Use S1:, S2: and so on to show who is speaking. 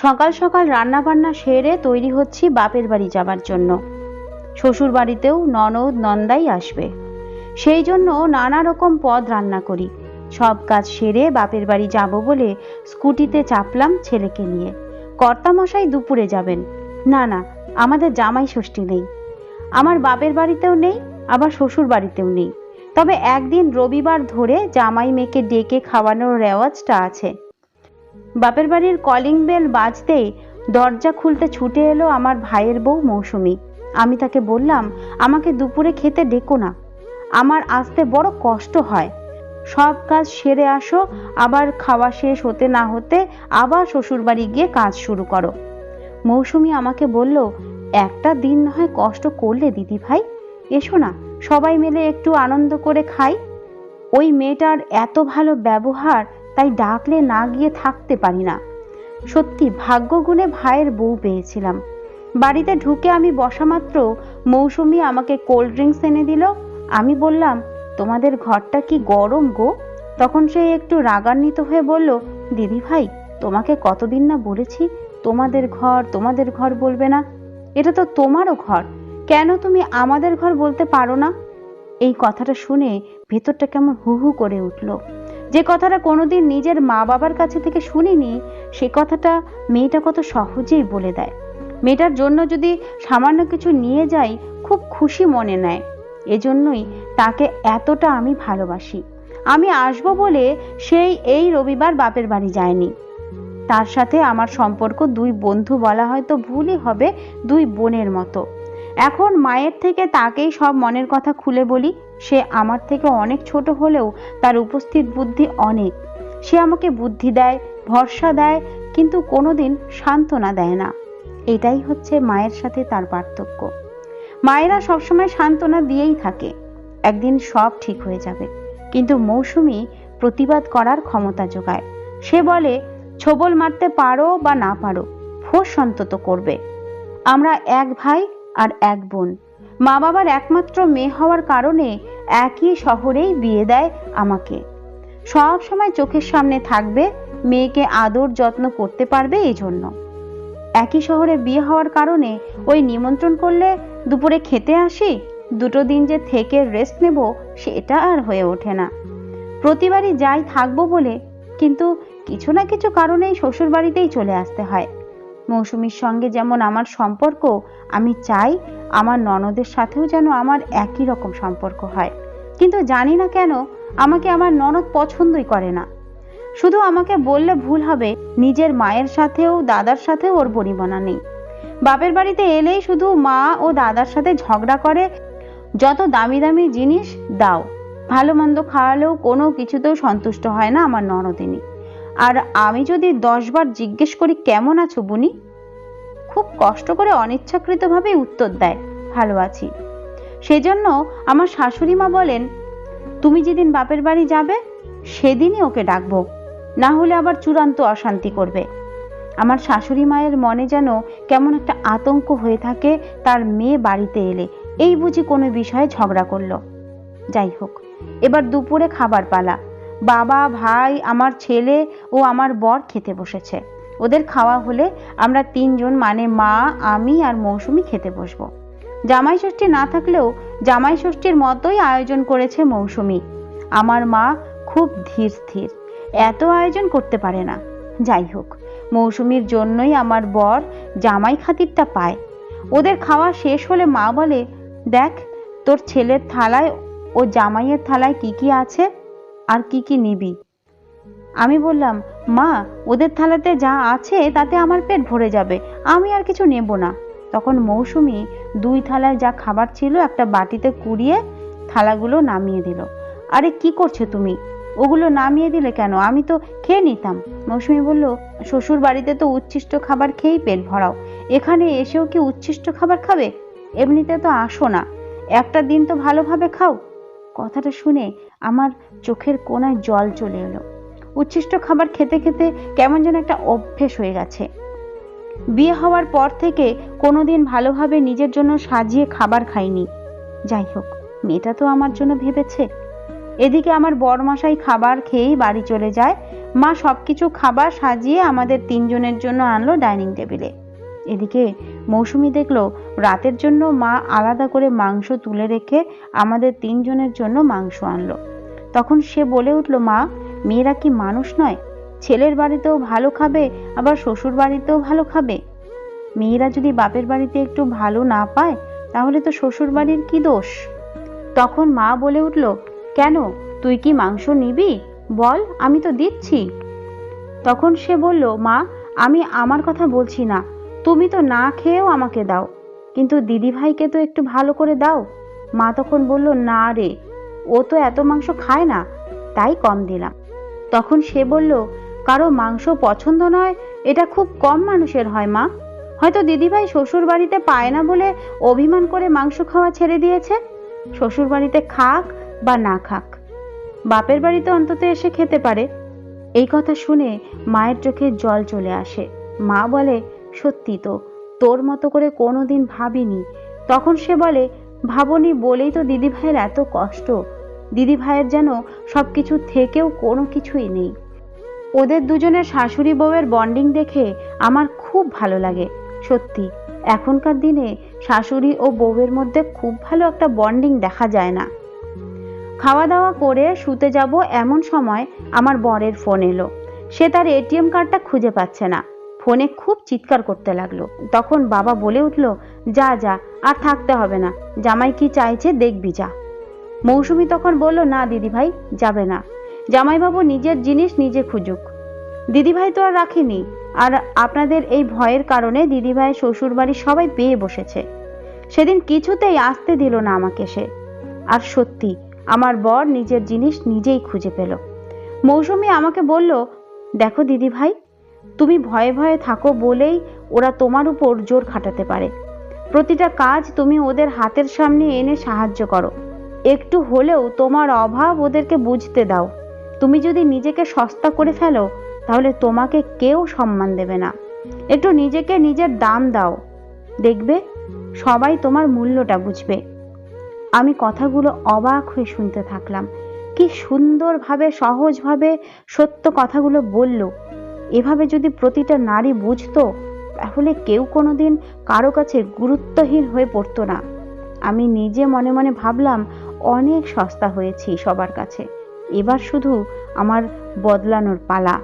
S1: সকাল সকাল রান্নাবান্না সেরে তৈরি হচ্ছি বাপের বাড়ি যাবার জন্য। শ্বশুর বাড়িতেও ননদ নন্দাই আসবে। সেই জন্য নানা রকম পদ রান্না করি। সব কাজ সেরে বাপের বাড়ি যাব বলে স্কুটিতে চাপলাম ছেলেকে নিয়ে। কর্তামশাই দুপুরে যাবেন। না না, আমাদের জামাই ষষ্ঠী নেই। আমার বাপের বাড়িতেও নেই, আবার শ্বশুর বাড়িতেও নেই। তবে একদিন রবিবার ধরে জামাই মেয়েকে ডেকে খাওয়ানোর রেওয়াজটা আছে। বাপের বাড়ির কলিং বেল বাজতেই দরজা খুলতে ছুটে এলো আমার ভাইয়ের বউ মৌসুমি। আমি তাকে বললাম, আমাকে দুপুরে খেতে ডেকো না। আমার আসতে বড় কষ্ট হয়। সব কাজ সেরে আসো, আবার খাওয়া শেষ হতে না হতে আবার শ্বশুরবাড়ি গিয়ে কাজ শুরু করো। মৌসুমি আমাকে বলল, একটা দিন হয় কষ্ট করলে দিদি ভাই। এসো না, সবাই মিলে একটু আনন্দ করে খাই। ওই মেয়েটার এত ভালো ব্যবহার তাই ডাকলে না গিয়ে থাকতে পারি না। সত্যি ভাগ্যগুণে ভাইয়ের বউ পেয়েছিলাম। বাড়িতে ঢুকে আমি বসা মাত্র মৌসুমি আমাকে কোল্ড ড্রিঙ্কস এনে দিল। আমি বললাম, তোমাদের ঘরটা কি গরম গো? তখন সে একটু রাগান্বিত হয়ে বলল, দিদি ভাই, তোমাকে কতদিন না বলেছি? তোমাদের ঘর তোমাদের ঘর বলবে না। এটা তো তোমারও ঘর। কেন তুমি আমাদের ঘর বলতে পারো না? এই কথাটা শুনে ভেতরটা কেমন হু হু করে উঠল। যে কথাটা কোনোদিন নিজের মা বাবার কাছে থেকে শুনিনি, সে কথাটা মেয়েটা কত সহজেই বলে দেয়। মেয়েটার জন্য যদি সামান্য কিছু নিয়ে যাই, খুব খুশি মনে নেয়। এজন্যই তাকে এতটা আমি ভালোবাসি। আমি আসব বলে সেই এই রবিবার বাপের বাড়ি যায়নি। তার সাথে আমার সম্পর্ক দুই বন্ধু বলা হয়তো ভুলই হবে, দুই বোনের মতো। এখন মায়ের থেকে তাকেই সব মনের কথা খুলে বলি, সে আমার থেকে অনেক ছোট হলেও তার উপস্থিত বুদ্ধি অনেক। সে আমাকে বুদ্ধি দেয়, ভরসা দেয়, কিন্তু কোনোদিন সান্ত্বনা দেয় না। এটাই হচ্ছে মায়ের সাথে তার পার্থক্য। মায়েরা সবসময় সান্ত্বনা দিয়েই থাকে। একদিন সব ঠিক হয়ে যাবে। কিন্তু মৌসুমি প্রতিবাদ করার ক্ষমতা যোগায়। সে বলে, ছবল মারতে পারো বা না পারো, ফোস অন্তত করবে। আমরা এক ভাই আর এক বোন। মা বাবার একমাত্র মেয়ে হওয়ার কারণে একই শহরেই বিয়ে দেয় আমাকে। সব সময় চোখের সামনে থাকবে, মেয়েকে আদর যত্ন করতে পারবে এই জন্য একই শহরে বিয়ে হওয়ার কারণে ওই নিমন্ত্রণ করলে দুপুরে খেতে আসি, দুটো দিন যে থেকে রেস্ট নেব সেটা আর হয়ে ওঠে না। প্রতিবারই যাই থাকব বলে, কিন্তু কিছু না কিছু কারণেই শ্বশুর বাড়িতেই চলে আসতে হয়। মৌসুমীর সঙ্গে যেমন আমার সম্পর্ক, আমি চাই আমার ননদের সাথেও যেন আমার একই রকম সম্পর্ক হয়। কিন্তু জানি না কেন, আমাকে আমার ননদ পছন্দই করে না। শুধু আমাকে বললে ভুল হবে, নিজের মায়ের সাথেও, দাদার সাথেও ওর বনিবনা নেই। বাপের বাড়িতে এলেই শুধু মা ও দাদার সাথে ঝগড়া করে, যত দামি দামি জিনিস দাও। ভালো মন্দ খাওয়ালেও কোনো কিছুতেও সন্তুষ্ট হয় না আমার ননদিনী। আর আমি যদি দশবার জিজ্ঞেস করি, কেমন আছো বুনি? খুব কষ্ট করে অনিচ্ছাকৃতভাবে উত্তর দেয়, ভালো আছি। সেজন্য আমার শাশুড়ি মা বলেন, তুমি যেদিন বাপের বাড়ি যাবে, সেদিনই ওকে ডাকবো। না হলে আবার চূড়ান্ত অশান্তি করবে। আমার শাশুড়ি মায়ের মনে যেন কেমন একটা আতঙ্ক হয়ে থাকে, তার মেয়ে বাড়িতে এলে। এই বুঝি কোনো বিষয়ে ঝগড়া করল। যাই হোক, এবার দুপুরে খাবার পালা। বাবা, ভাই, আমার ছেলে ও আমার বর খেতে বসেছে। ওদের খাওয়া হলে আমরা তিনজন মানে মা, আমি আর মৌসুমি খেতে বসবো। জামাই ষষ্ঠী না থাকলেও জামাই ষষ্ঠীর মতোই আয়োজন করেছে মৌসুমি। আমার মা খুব ধীর স্থির, এত আয়োজন করতে পারে না। যাই হোক, মৌসুমির জন্যই আমার বর জামাই খাতিরটা পায়। ওদের খাওয়া শেষ হলে মা বলে, দেখ, তোর ছেলের থালায় ও জামাইয়ের থালায় কি কি আছে? আর কি কি নিবি? আমি বললাম, মা, ওদের থালাতে যা আছে তাতে আমার পেট ভরে যাবে, আমি আর কিছু নেব না। তখন মৌসুমি দুই থালায় যা খাবার ছিল একটা বাটিতে কুড়িয়ে থালাগুলো নামিয়ে দিল। আরে, কি করছ তুমি? ওগুলো নামিয়ে দিলে কেন? আমি তো খেয়ে নিতাম। মৌসুমি বলল, শ্বশুর বাড়িতে তো উচ্ছিষ্ট খাবার খেয়েই পেট ভরাও। এখানে এসেও কি উচ্ছিষ্ট খাবার খাবে? এমনিতে তো আসো না। একটা দিন তো ভালোভাবে খাও। কথাটা শুনে আমার চোখের কোনায় জল চলে এলো। উচ্ছিষ্ট খাবার খেতে খেতে কেমন যেন একটা অভ্যেস হয়ে গেছে। বিয়ে হওয়ার পর থেকে কোনোদিন ভালোভাবে নিজের জন্য সাজিয়ে খাবার খাইনি। যাই হোক, মেয়েটা তো আমার জন্য ভেবেছে। এদিকে আমার বরমশাই খাবার খেয়েই বাড়ি চলে যায়। মা সব কিছু খাবার সাজিয়ে আমাদের তিনজনের জন্য আনলো ডাইনিং টেবিলে। এদিকে মৌসুমি দেখল রাতের জন্য মা আলাদা করে মাংস তুলে রেখে আমাদের তিনজনের জন্য মাংস আনলো। তখন সে বলে উঠল, মা, মেয়েরা কি মানুষ নয়? ছেলের বাড়িতেও ভালো খাবে, আবার শ্বশুর বাড়িতেও ভালো খাবে? মেয়েরা যদি বাপের বাড়িতে একটু ভালো না পায়, তাহলে তো শ্বশুর বাড়ির কি দোষ? তখন মা বলে উঠল, কেন? তুই কি মাংস নিবি? বল, আমি তো দিচ্ছি। তখন সে বলল, মা, আমি আমার কথা বলছি না। তুমি তো না খেয়েও আমাকে দাও। কিন্তু দিদিভাইকে তো একটু ভালো করে দাও। মা তখন বলল, না রে, ও তো এত মাংস খায় না। তাই কম দিলাম। তখন সে বলল, কারও মাংস পছন্দ নয়, এটা খুব কম মানুষের হয় মা। হয়তো দিদিভাই শ্বশুর বাড়িতে পায় না বলে অভিমান করে মাংস খাওয়া ছেড়ে দিয়েছে। শ্বশুর বাড়িতে খাক বা না খাক, বাপের বাড়িতে অন্তত এসে খেতে পারে। এই কথা শুনে মায়ের চোখে জল চলে আসে। মা বলে সত্যি তো, তোর মতো করে কোনোদিন ভাবিনি। তখন সে বলে, ভাবনি বলেই তো দিদিভাইয়ের এত কষ্ট। দিদিভাইয়ের যেন সব কিছু থেকেও কোনো কিছুই নেই। ওদের দুজনের শাশুড়ি বউয়ের বন্ডিং দেখে আমার খুব ভালো লাগে, সত্যি। এখনকার দিনে শাশুড়ি ও বউয়ের মধ্যে খুব ভালো একটা বন্ডিং দেখা যায় না। খাওয়া দাওয়া করে শুতে যাব এমন সময় আমার বরের ফোন এলো। সে তার এটিএম কার্ডটা খুঁজে পাচ্ছে না। ফোনে খুব চিৎকার করতে লাগল। তখন বাবা বলে উঠল, যা যা, আর থাকতে হবে না। জামাই কি চাইছে দেখবি, যা। মৌসুমি তখন বলল, না, দিদিভাই, যাবে না। জামাইবাবু নিজের জিনিস নিজে খুঁজুক। দিদিভাই তো আর রাখেনি। আর আপনাদের এই ভয়ের কারণে দিদিভাই শ্বশুর বাড়ি সবাই পেয়ে বসেছে। সেদিন কিছুতেই আসতে দিল না আমাকে সে। আর সত্যি, আমার বর নিজের জিনিস নিজেই খুঁজে পেল। মৌসুমি আমাকে বলল, দেখো দিদিভাই তুমি ভয়ে ভয়ে থাকো বলেই ওরা তোমার উপর জোর খাটাতে পারে। প্রতিটা কাজ তুমি ওদের হাতের সামনে এনে সাহায্য করো। একটু হলেও তোমার অভাব ওদেরকে বুঝতে দাও। তুমি যদি নিজেকে সস্তা করে ফেলো, তাহলে তোমাকে কেউ সম্মান দেবে না। একটু নিজেকে নিজের দাম দাও। দেখবে, সবাই তোমার মূল্যটা বুঝবে। আমি কথাগুলো অবাক হয়ে শুনতে থাকলাম। কি সুন্দরভাবে, সহজভাবে সত্য কথাগুলো বলল। এভাবে যদি প্রতিটা নারী বুঝতো, তাহলে কেউ কোনো দিন কারও কাছে গুরুত্বহীন হয়ে পড়তো না। আমি নিজে মনে মনে ভাবলাম, অনেক সস্তা হয়েছি সবার কাছে। এবার শুধু আমার বদলানোর পালা।